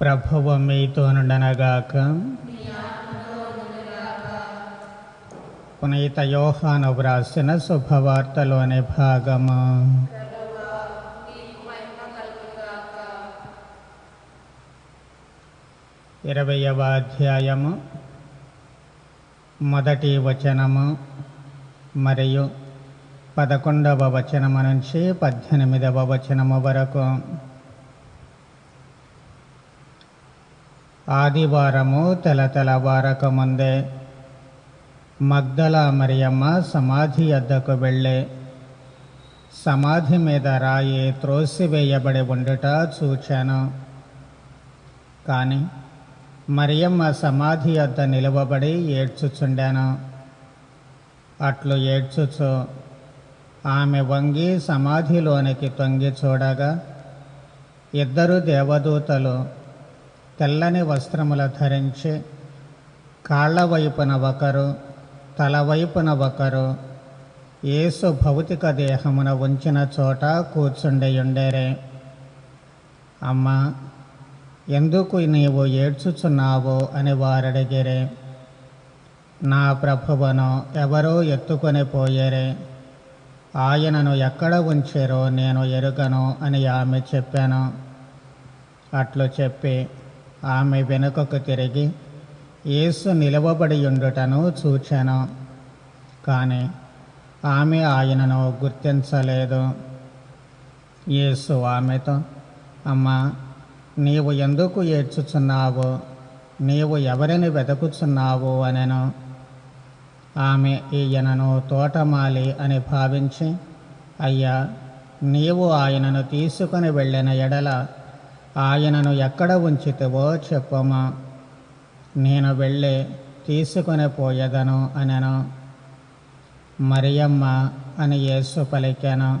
ప్రభువు మీతోనుండనగాక పునీత యోహాను వ్రాసిన శుభవార్తలోని భాగము. ఇరవయవ అధ్యాయము మొదటి వచనము మరియు పదకొండవ వచనము నుంచి పద్దెనిమిదవ వచనము వరకు. ఆదివారము తెలతెలవారకముందే ముందే మగ్దల మరియమ్మ సమాధి వద్దకు వెళ్ళే. సమాధి మీద రాయి త్రోసివేయబడి ఉండుట చూచాను. కానీ మరియమ్మ సమాధి వద్ద నిలువబడి ఏడ్చుచుండాను. అట్లు ఏడ్చుచు ఆమె వంగి సమాధిలోనికి తొంగి చూడగా ఇద్దరు దేవదూతలు తెల్లని వస్త్రముల ధరించి కాళ్ళ వైపున ఒకరు తల వైపున ఒకరు యేసు భౌతిక దేహమున ఉంచిన చోట కూర్చుండి ఉండేరే. అమ్మా ఎందుకు నీవు ఏడ్చుచున్నావు అని వారడిగిరే. నా ప్రభువను ఎవరో ఎత్తుకొని పోయేరే. ఆయనను ఎక్కడ ఉంచారో నేను ఎరుగను అని ఆమె చెప్పాను. అట్లు చెప్పి ఆమె వెనుకకు తిరిగి యేసు నిలవబడి ఉండుటను చూచాను. కానీ ఆమె ఆయనను గుర్తించలేదు. యేసు ఆమెతో అమ్మా నీవు ఎందుకు ఏడ్చుచున్నావు? నీవు ఎవరిని వెతుకుచున్నావు అనెను. ఆమె ఈయనను తోటమాలి అని భావించి అయ్యా నీవు ఆయనను తీసుకుని వెళ్ళిన ఎడల ఆయనను ఎక్కడ ఉంచితేవో చెప్పమా. నేను వెళ్ళి తీసుకొని పోయేదను అనెను. మరియమ్మ అని యేసు పలికాను.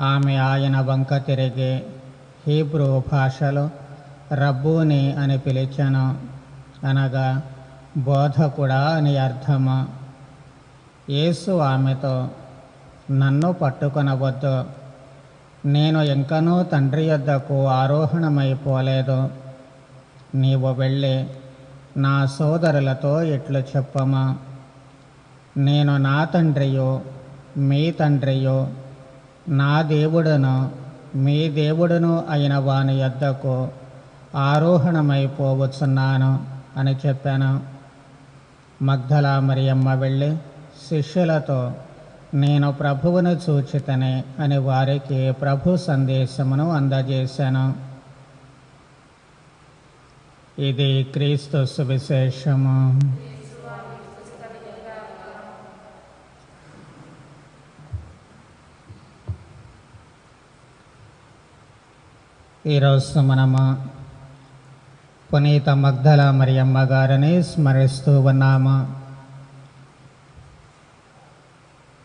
ఆమె ఆయన వంక తిరిగి హీబ్రూ భాషలో రబ్బూని అని పిలిచాను. అనగా బోధకుడా అని అర్థము. యేసు ఆమెతో నన్ను పట్టుకొనవద్దు. నేను ఇంకనూ తండ్రి యొద్దకు ఆరోహణమైపోలేదు. నీవు వెళ్ళి నా సోదరులతో ఇట్లు చెప్పమా. నేను నా తండ్రియో మీ తండ్రియో నా దేవుడును మీ దేవుడును అయిన వాని యొద్దకు ఆరోహణమైపోవచ్చున్నాను అని చెప్పాను. మగ్ధలా మరియమ్మ వెళ్ళి శిష్యులతో నేను ప్రభువును చూచితనే అని వారికి ప్రభు సందేశమును అందజేశాను. ఇది క్రీస్తు సువిశేషము. ఈరోజు మనము పునీత మగ్ధల మరియమ్మ గారిని స్మరిస్తూ ఉన్నాము.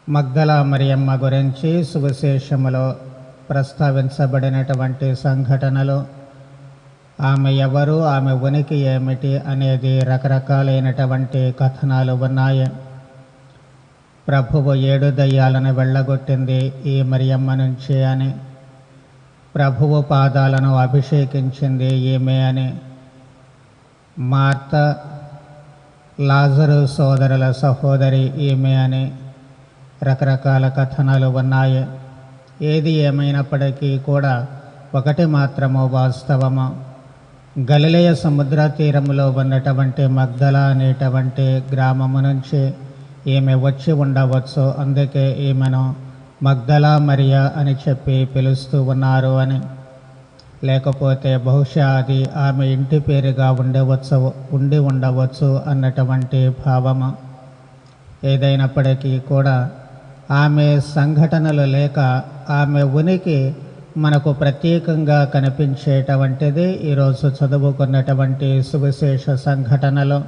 మగ్గల మరియమ్మ గురించి సువిశేషములో ప్రస్తావించబడినటువంటి సంఘటనలు. ఆమె ఎవరు ఆమె ఉనికి ఏమిటి అనేది రకరకాలైనటువంటి కథనాలు ఉన్నాయి. ప్రభువు ఏడు దయ్యాలను వెళ్ళగొట్టింది ఈ మరియమ్మ నుంచి అని. ప్రభువు పాదాలను అభిషేకించింది ఈమె అని. మార్త లాజరు సోదరుల సహోదరి ఈమె అని. రకరకాల కథనాలు ఉన్నాయి. ఏది ఏమైనప్పటికీ కూడా ఒకటి మాత్రము వాస్తవము? గలిలయ సముద్ర తీరంలో ఉన్నటువంటి మగ్ధల అనేటువంటి గ్రామము నుంచి ఈమె వచ్చి ఉండవచ్చు అందుకే ఈమెను మగ్ధల మరియా అని చెప్పి పిలుస్తూ ఉన్నారు అని. లేకపోతే బహుశా అది ఆమె ఇంటి పేరుగా ఉండవచ్చు ఉండి ఉండవచ్చు అన్నటువంటి భావము? ఏదైనప్పటికీ కూడా ఆమె సంఘటనలు లేక ఆమె ఉనికి మనకు ప్రత్యేకంగా కనిపించేటటువంటిది ఈరోజు చదువుకున్నటువంటి సువిశేష సంఘటనలు.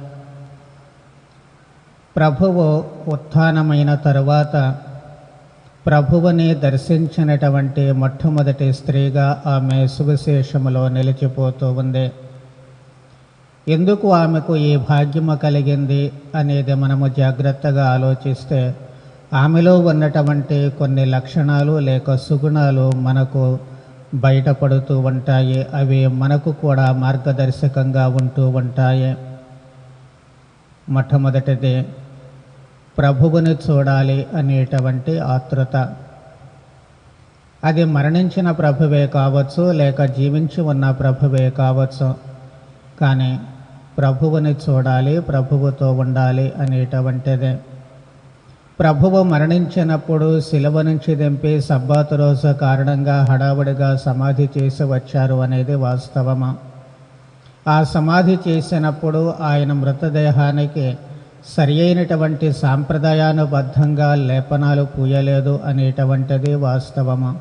ప్రభువు ఉత్థానమైన తరువాత ప్రభువుని దర్శించినటువంటి మొట్టమొదటి స్త్రీగా ఆమె సువిశేషములో నిలిచిపోతూ ఉంది. ఎందుకు ఆమెకు ఈ భాగ్యము కలిగింది అనేది మనము జాగ్రత్తగా ఆలోచిస్తే ఆమెలో ఉన్నటువంటి కొన్ని లక్షణాలు లేక సుగుణాలు మనకు బయటపడుతూ ఉంటాయి. అవి మనకు కూడా మార్గదర్శకంగా ఉంటూ ఉంటాయి. మొట్టమొదటిది ప్రభువుని చూడాలి అనేటువంటి ఆతృత అది మరణించిన ప్రభువే కావచ్చు లేక జీవించి ఉన్న ప్రభువే కావచ్చు. కానీ ప్రభువుని చూడాలి ప్రభువుతో ఉండాలి అనేటువంటిదే ప్రభువు మరణించినప్పుడు శిలవ నుంచి దింపి సబ్బాతు రోజు కారణంగా హడావుడిగా సమాధి చేసి వచ్చారు అనేది వాస్తవమా? ఆ సమాధి చేసినప్పుడు ఆయన మృతదేహానికి సరి అయినటువంటి సాంప్రదాయానుబద్ధంగా లేపనాలు పూయలేదు అనేటువంటిది వాస్తవమా?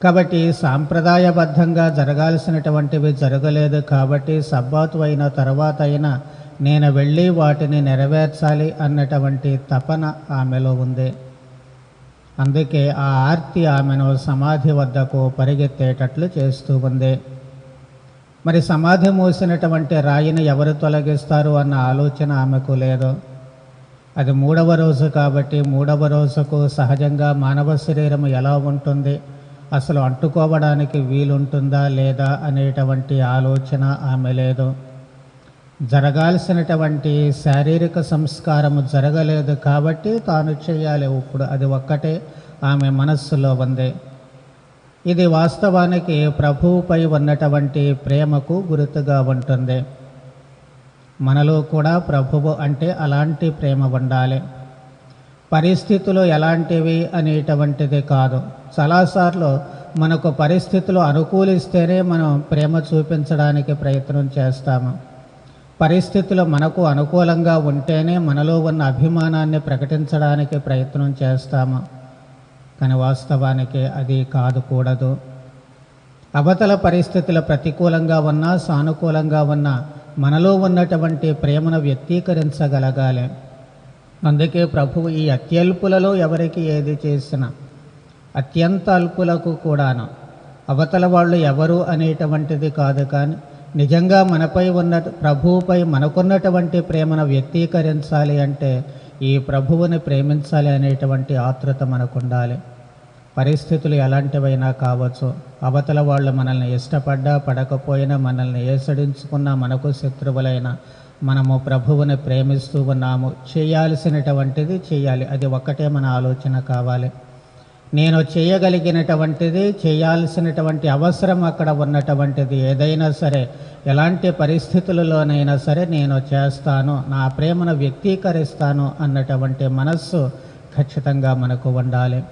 కాబట్టి సాంప్రదాయబద్ధంగా జరగాల్సినటువంటివి జరగలేదు కాబట్టి సబ్బాతు అయిన తర్వాత అయినా నేను వెళ్ళి వాటిని నెరవేర్చాలి అన్నటువంటి తపన ఆమెలో ఉంది. అందుకే ఆ ఆర్తి ఆమెను సమాధి వద్దకు పరిగెత్తేటట్లు చేస్తూ ఉంది. మరి సమాధి మూసినటువంటి రాయిని ఎవరు తొలగిస్తారు అన్న ఆలోచన ఆమెకు లేదు. అది మూడవ రోజు కాబట్టి మూడవ రోజుకు సహజంగా మానవ శరీరం ఎలా ఉంటుంది? అసలు అంటుకోవడానికి వీలుంటుందా లేదా అనేటువంటి ఆలోచన ఆమె లేదు. జరగాల్సినటువంటి శారీరక సంస్కారము జరగలేదు కాబట్టి తాను చేయాలి ఇప్పుడు. అది ఒక్కటే ఆమె మనస్సులో ఉంది. ఇది వాస్తవానికి ప్రభువుపై ఉన్నటువంటి ప్రేమకు గుర్తుగా ఉంటుంది. మనలో కూడా ప్రభువు అంటే అలాంటి ప్రేమ ఉండాలి. పరిస్థితులు ఎలాంటివి అనేటువంటిది కాదు. చాలాసార్లు మనకు పరిస్థితులు అనుకూలిస్తేనే మనం ప్రేమ చూపించడానికి ప్రయత్నం చేస్తాము. పరిస్థితులు మనకు అనుకూలంగా ఉంటేనే మనలో ఉన్న అభిమానాన్ని ప్రకటించడానికి ప్రయత్నం చేస్తాము. కానీ వాస్తవానికి అది కాదు కూడదు. అవతల పరిస్థితులు ప్రతికూలంగా ఉన్నా సానుకూలంగా ఉన్నా మనలో ఉన్నటువంటి ప్రేమను వ్యక్తీకరించగలగాలి. అందుకే ప్రభువు ఈ అత్యల్పులలో ఎవరికి ఏది చేసినా అత్యంత అల్పులకు కూడాను అవతల వాళ్ళు ఎవరు అనేటువంటిది కాదు కానీ నిజంగా మనపై ఉన్న ప్రభువుపై మనకున్నటువంటి ప్రేమను వ్యక్తీకరించాలి అంటే ఈ ప్రభువుని ప్రేమించాలి అనేటువంటి ఆతృత మనకు ఉండాలి పరిస్థితులు ఎలాంటివైనా కావచ్చు. అవతల వాళ్ళు మనల్ని ఇష్టపడ్డా పడకపోయినా మనల్ని ఏసడించుకున్నా మనకు శత్రువులైన మనము ప్రభువుని ప్రేమిస్తూ ఉన్నాము. చేయాల్సినటువంటిది చేయాలి. అది ఒక్కటే మన ఆలోచన కావాలి. నేను చేయగలిగినటువంటిది చేయాల్సినటువంటి అవసరం అక్కడ ఉన్నటువంటిది ఏదైనా సరే ఎలాంటి పరిస్థితులలోనైనా సరే నేను చేస్తాను నా ప్రేమను వ్యక్తీకరిస్తాను అన్నటువంటి మనస్సు ఖచ్చితంగా మనకు ఉండాలి.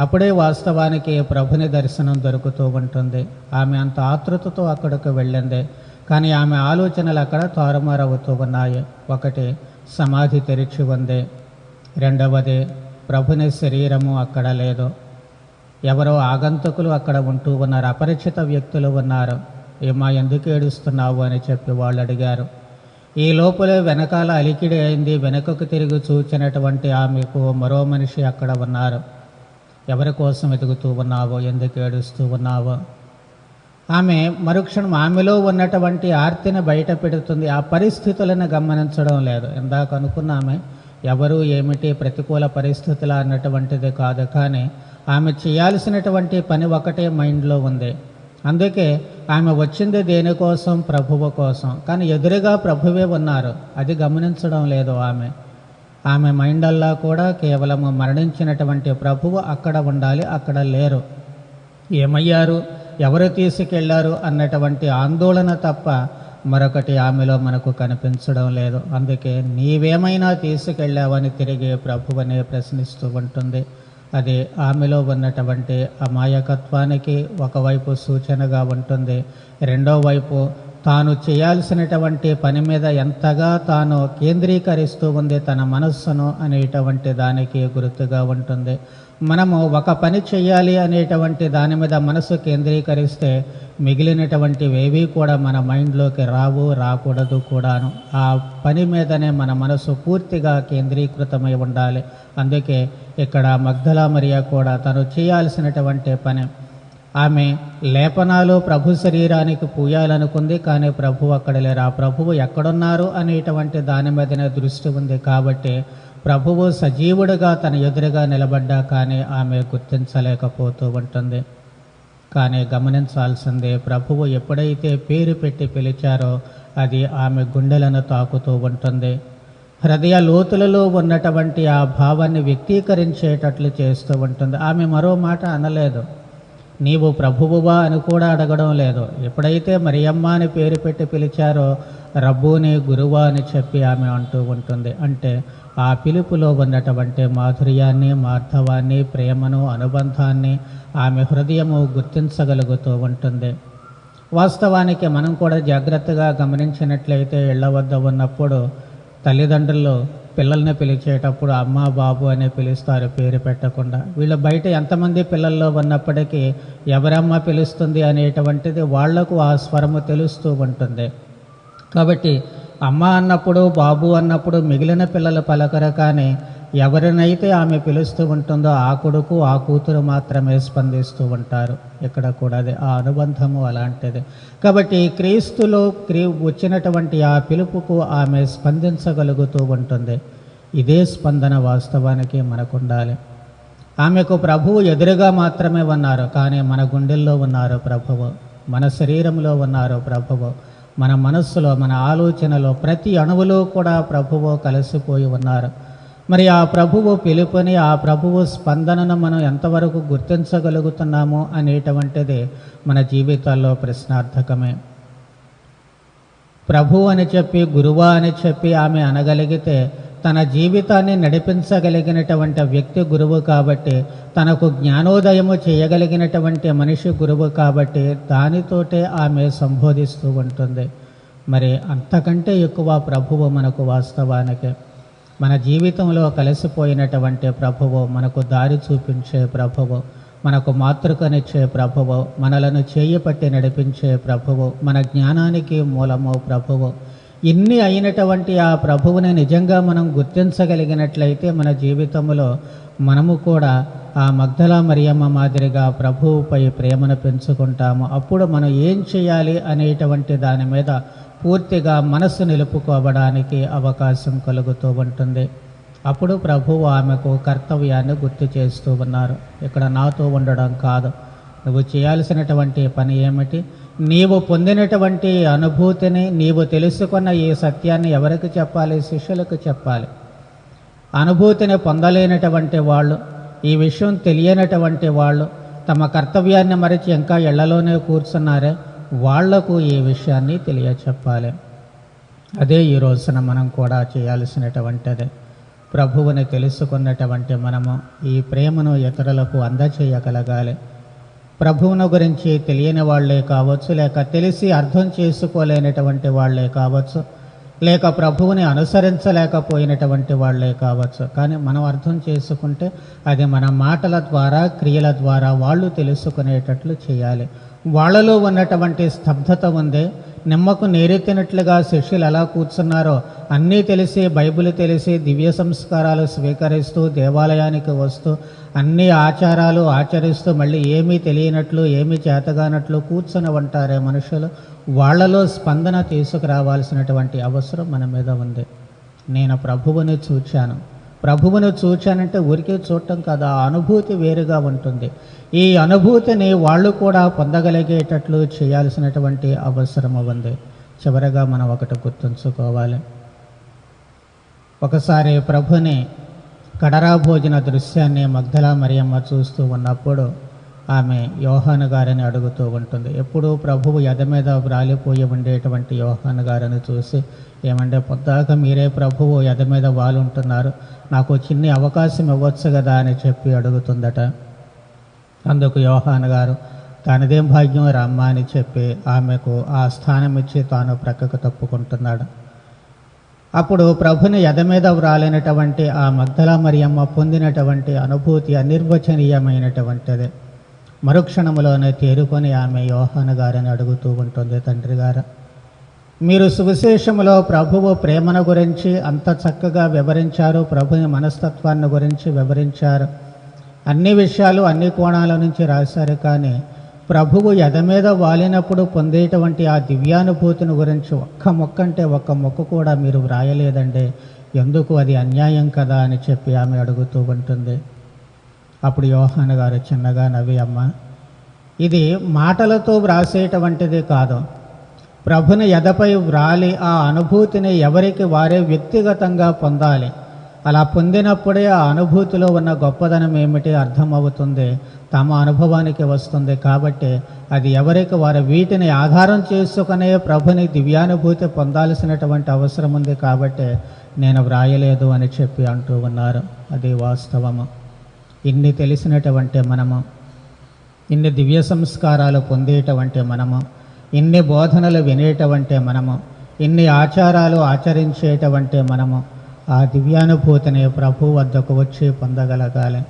అప్పుడే వాస్తవానికి ప్రభుని దర్శనం దొరుకుతూ ఉంటుంది. ఆమె అంత ఆతృతతో అక్కడికి వెళ్ళింది. కానీ ఆమె ఆలోచనలు అక్కడ తారుమారవుతూ ఉన్నాయి. ఒకటి సమాధి తెరిచి ఉంది. రెండవది ప్రభుని శరీరము అక్కడ లేదు. ఎవరో ఆగంతుకులు అక్కడ ఉంటూ ఉన్నారు. అపరిచిత వ్యక్తులు ఉన్నారు. ఏమా ఎందుకు ఏడుస్తున్నావు అని చెప్పి వాళ్ళు అడిగారు. ఈ లోపలే వెనకాల అలికిడి అయింది. వెనుకకు తిరిగి చూచినటువంటి ఆమెకు మరో మనిషి అక్కడ ఉన్నారు. ఎవరి కోసం ఎదుగుతూ ఉన్నావో ఎందుకు ఏడుస్తూ ఉన్నావో? ఆమె మరుక్షణం ఆమెలో ఉన్నటువంటి ఆర్తిని బయట పెడుతుంది. ఆ పరిస్థితులను గమనించడం లేదు. ఇందాక అనుకున్నామే ఎవరు ఏమిటి ప్రతికూల పరిస్థితుల అన్నటువంటిది కాదు కానీ ఆమె చేయాల్సినటువంటి పని ఒకటే మైండ్లో ఉంది. అందుకే ఆమె వచ్చింది దేనికోసం? ప్రభువు కోసం. కానీ ఎదురుగా ప్రభువే ఉన్నారు. అది గమనించడం లేదు ఆమె. ఆమె మైండల్లా కూడా కేవలము మరణించినటువంటి ప్రభువు అక్కడ ఉండాలి అక్కడ లేరు. ఏమయ్యారు? ఎవరు తీసుకెళ్ళారు? అన్నటువంటి ఆందోళన తప్ప మరొకటి ఆమెలో మనకు కనిపించడం లేదు. అందుకే నీవేమైనా తీసుకెళ్ళావని తిరిగి ప్రభువనే ప్రశ్నిస్తూ ఉంటుంది. అది ఆమెలో ఉన్నటువంటి అమాయకత్వానికి ఒకవైపు సూచనగా ఉంటుంది. రెండో వైపు తాను చేయాల్సినటువంటి పని మీద ఎంతగా తాను కేంద్రీకరిస్తూ ఉంది తన మనస్సును అనేటువంటి దానికి గుర్తుగా ఉంటుంది. మనము ఒక పని చేయాలి అనేటువంటి దాని మీద మనసు కేంద్రీకరిస్తే మిగిలినటువంటివేవి కూడా మన మైండ్లోకి రావు రాకూడదు కూడాను. ఆ పని మీదనే మన మనసు పూర్తిగా కేంద్రీకృతమై ఉండాలి. అందుకే ఇక్కడ మగ్ధలా మరియా కూడా తను చేయాల్సినటువంటి పని ఆమె లేపనాలు ప్రభు శరీరానికి పూయాలనుకుంది కానీ ప్రభు అక్కడ లేరు. ఆ ప్రభువు ఎక్కడున్నారు అనేటువంటి దాని మీదనే దృష్టి ఉంది కాబట్టి ప్రభువు సజీవుడిగా తన ఎదురుగా నిలబడ్డా కానీ ఆమె గుర్తించలేకపోతూ ఉంటుంది. కానీ గమనించాల్సిందే ప్రభువు ఎప్పుడైతే పేరు పెట్టి పిలిచారో అది ఆమె గుండెలను తాకుతూ ఉంటుంది. హృదయ లోతులలో ఉన్నటువంటి ఆ భావాన్ని వ్యక్తీకరించేటట్లు చేస్తూ ఉంటుంది. ఆమె మరో మాట అనలేదు. నీవు ప్రభువువా అని కూడా అడగడం లేదు. ఎప్పుడైతే మరియమ్మ అని పేరు పెట్టి పిలిచారో రబ్బుని గురువా అని చెప్పి ఆమె అంటూ ఉంటుంది. అంటే ఆ పిలుపులో ఉన్నటువంటి మాధుర్యాన్ని మార్ధవాన్ని ప్రేమను అనుబంధాన్ని ఆమె హృదయము గుర్తించగలుగుతూ ఉంటుంది. వాస్తవానికి మనం కూడా జాగ్రత్తగా గమనించినట్లయితే ఇళ్ళ వద్ద ఉన్నప్పుడు తల్లిదండ్రులు పిల్లల్ని పిలిచేటప్పుడు అమ్మ బాబు అనే పిలుస్తారు పేరు పెట్టకుండా. వీళ్ళు బయట ఎంతమంది పిల్లల్లో ఉన్నప్పటికీ ఎవరమ్మ పిలుస్తుంది అనేటువంటిది వాళ్ళకు ఆ స్వరము తెలుస్తూ ఉంటుంది. కాబట్టి అమ్మ అన్నప్పుడు బాబు అన్నప్పుడు మిగిలిన పిల్లలు పలకరు కానీ ఎవరినైతే ఆమె పిలుస్తూ ఉంటుందో ఆ కొడుకు ఆ కూతురు మాత్రమే స్పందిస్తూ ఉంటారు. ఇక్కడ కూడా అది ఆ అనుబంధము అలాంటిది. కాబట్టి క్రీస్తులో క్రీ వచ్చినటువంటి ఆ పిలుపుకు ఆమె స్పందించగలుగుతూ ఉంటుంది. ఇదే స్పందన వాస్తవానికి మనకు ఉండాలి ఆమెకు ప్రభువు ఎదురుగా మాత్రమే ఉన్నారు. కానీ మన గుండెల్లో ఉన్నారు ప్రభువు. మన శరీరంలో ఉన్నారు ప్రభువు. మన మనస్సులో మన ఆలోచనలో ప్రతి అణువులో కూడా ప్రభువు కలిసిపోయి ఉన్నారు. మరి ఆ ప్రభువు పిలుపుని ఆ ప్రభువు స్పందనను మనం ఎంతవరకు గుర్తించగలుగుతున్నాము అనేటువంటిది మన జీవితాల్లో ప్రశ్నార్థకమే. ప్రభు అని చెప్పి గురువా అని చెప్పి ఆమె అనగలిగితే తన జీవితాన్ని నడిపించగలిగినటువంటి వ్యక్తి గురువు కాబట్టి తనకు జ్ఞానోదయము చేయగలిగినటువంటి మనిషి గురువు కాబట్టి దానితోటే ఆమె సంబోధిస్తూ ఉంటుంది. మరి అంతకంటే ఎక్కువ ప్రభువు మనకు వాస్తవానికి. మన జీవితంలో కలిసిపోయినటువంటి ప్రభువు మనకు దారి చూపించే ప్రభువు మనకు మాతృకనిచ్చే ప్రభువు మనలను చేయపట్టి నడిపించే ప్రభువు మన జ్ఞానానికి మూలము ప్రభువు ఇన్ని అయినటువంటి ఆ ప్రభువుని నిజంగా మనం గుర్తించగలిగినట్లయితే మన జీవితంలో మనము కూడా ఆ మగ్ధలా మరియమ్మ మాదిరిగా ప్రభువుపై ప్రేమను పెంచుకుంటాము. అప్పుడు మనం ఏం చేయాలి అనేటువంటి దాని మీద పూర్తిగా మనసు నిలుపుకోవడానికి అవకాశం కలుగుతూ ఉంటుంది. అప్పుడు ప్రభువు ఆమెకు కర్తవ్యాన్ని గుర్తు చేస్తూ ఉన్నారు. ఇక్కడ నాతో ఉండడం కాదు. నువ్వు చేయాల్సినటువంటి పని ఏమిటి? నీవు పొందినటువంటి అనుభూతిని నీవు తెలుసుకున్న ఈ సత్యాన్ని ఎవరికి చెప్పాలి? శిష్యులకు చెప్పాలి. అనుభూతిని పొందలేనటువంటి వాళ్ళు ఈ విషయం తెలియనటువంటి వాళ్ళు తమ కర్తవ్యాన్ని మరిచి ఇంకా ఇళ్ళలోనే కూర్చున్నారే? వాళ్ళకు ఈ విషయాన్ని తెలియచెప్పాలి? అదే ఈ రోజున మనం కూడా చేయాల్సినటువంటిది. ప్రభువుని తెలుసుకున్నటువంటి మనము ఈ ప్రేమను ఇతరులకు అందచేయగలగాలి. ప్రభువును గురించి తెలియని వాళ్ళే కావచ్చు లేక తెలిసి అర్థం చేసుకోలేనటువంటి వాళ్ళే కావచ్చు లేక ప్రభువుని అనుసరించలేకపోయినటువంటి వాళ్ళే కావచ్చు. కానీ మనం అర్థం చేసుకుంటే అది మన మాటల ద్వారా క్రియల ద్వారా వాళ్ళు తెలుసుకునేటట్లు చేయాలి. వాళ్ళలో ఉన్నటువంటి స్తబ్దత ఉంది నిమ్మకు నేరెత్తినట్లుగా శిష్యులు ఎలా కూర్చున్నారో అన్నీ తెలిసి బైబిల్ తెలిసి దివ్య సంస్కారాలు స్వీకరిస్తూ దేవాలయానికి వస్తూ అన్ని ఆచారాలు ఆచరిస్తూ మళ్ళీ ఏమీ తెలియనట్లు ఏమీ చేతగానట్లు కూర్చొని ఉంటారే మనుషులు. వాళ్ళలో స్పందన తీసుకురావాల్సినటువంటి అవసరం మన మీద ఉంది. నేను ప్రభువుని చూచాను. ప్రభువును చూచానంటే ఊరికే చూడటం కాదు ఆ అనుభూతి వేరుగా ఉంటుంది. ఈ అనుభూతిని వాళ్ళు కూడా పొందగలిగేటట్లు చేయాల్సినటువంటి అవసరం ఉంది. చివరగా మనం ఒకటి గుర్తుంచుకోవాలి. ఒకసారి ప్రభుని కడరా భోజన దృశ్యాన్ని మగ్ధలా మరియమ్మ చూస్తూ ఉన్నప్పుడు ఆమె యోహాను గారని అడుగుతూ ఉంటుంది. ఎప్పుడూ ప్రభువు ఎద మీద వ్రాలిపోయి ఉండేటువంటి యోహాను గారిని చూసి ఏమంటే పొద్దాక మీరే ప్రభువు ఎద మీద వాలుంటున్నారు? నాకు చిన్ని అవకాశం ఇవ్వచ్చు కదా? అని చెప్పి అడుగుతుందట. అందుకు యోహాను గారు తనదేం భాగ్యం రమ్మ అని చెప్పి ఆమెకు ఆ స్థానం ఇచ్చి తాను ప్రక్కకు తప్పుకుంటున్నాడు. అప్పుడు ప్రభుని ఎద మీద వ్రాలినటువంటి ఆ మగ్ధల మరియమ్మ పొందినటువంటి అనుభూతి అనిర్వచనీయమైనటువంటిది. మరుక్షణములోనే తేరుకొని ఆమె యోహాను గారిని అడుగుతూ ఉంటుంది తండ్రి గారు. మీరు సువిశేషములో ప్రభువు ప్రేమను గురించి అంత చక్కగా వివరించారు ప్రభుని మనస్తత్వాన్ని గురించి వివరించారు. అన్ని విషయాలు అన్ని కోణాల నుంచి రాశారు కానీ ప్రభువు ఎద మీద వాలినప్పుడు పొందేటువంటి ఆ దివ్యానుభూతిని గురించి ఒక్క మొక్క అంటే ఒక్క మొక్క కూడా మీరు వ్రాయలేదండి. ఎందుకు అది అన్యాయం కదా అని చెప్పి ఆమె అడుగుతూ ఉంటుంది. అప్పుడు యోహాన్ గారు చిన్నగా నవ్వి అమ్మ ఇది మాటలతో వ్రాసేటువంటిది కాదు. ప్రభుని ఎదపై వ్రాలి ఆ అనుభూతిని ఎవరికి వారే వ్యక్తిగతంగా పొందాలి. అలా పొందినప్పుడే ఆ అనుభూతిలో ఉన్న గొప్పదనం ఏమిటి అర్థమవుతుంది? తమ అనుభవానికి వస్తుంది. కాబట్టి అది ఎవరికి వారు వీటిని ఆధారం చేసుకునే ప్రభుని దివ్యానుభూతి పొందాల్సినటువంటి అవసరం ఉంది. కాబట్టి నేను వ్రాయలేదు అని చెప్పి అంటూ ఉన్నారు. అది వాస్తవము. ఇన్ని తెలిసినటువంటి మనము ఇన్ని దివ్య సంస్కారాలు పొందేటవంటే మనము ఇన్ని బోధనలు వినేటవంటే మనము ఇన్ని ఆచారాలు ఆచరించేటవంటే మనము ఆ దివ్యానుభూతిని ప్రభు వద్దకు వచ్చి పొందగలగాలి.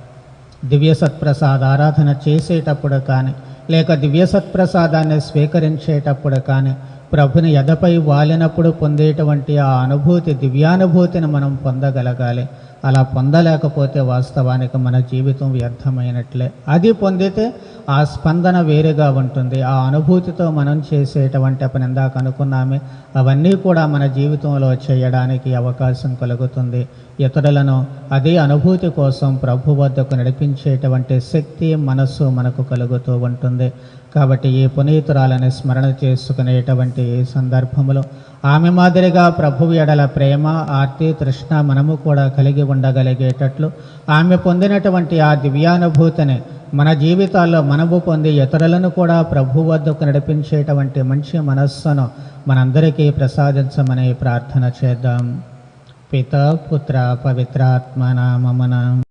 దివ్య సత్ప్రసాద ఆరాధన చేసేటప్పుడు కానీ లేక దివ్య సత్ప్రసాదాన్ని స్వీకరించేటప్పుడు కానీ ప్రభుని ఎదపై వాలినప్పుడు పొందేటువంటి ఆ అనుభూతి దివ్యానుభూతిని మనం పొందగలగాలి. అలా పొందలేకపోతే వాస్తవానికి మన జీవితం వ్యర్థమైనట్లే. అది పొందితే ఆ స్పందన వేరుగా ఉంటుంది. ఆ అనుభూతితో మనం చేసేటువంటి పని ఇందాక అనుకున్నామే. అవన్నీ కూడా మన జీవితంలో చేయడానికి అవకాశం కలుగుతుంది. ఇతరులను అదే అనుభూతి కోసం ప్రభు వద్దకు నడిపించేటువంటి శక్తి మనస్సు మనకు కలుగుతూ ఉంటుంది. కాబట్టి ఈ పునీతురాలని స్మరణ చేసుకునేటువంటి ఈ సందర్భంలో ఆమె మాదిరిగా ప్రభు ఎడల ప్రేమ ఆర్తి తృష్ణ మనము కూడా కలిగి ఉండగలిగేటట్లు ఆమె పొందినటువంటి ఆ దివ్యానుభూతిని మన జీవితాల్లో మనము పొంది ఇతరులను కూడా ప్రభు వద్దకు నడిపించేటువంటి మంచి మనస్సును మనందరికీ ప్రసాదించమని ప్రార్థన చేద్దాం. पिता पुत्रा पवित्रात्मना मम नाम।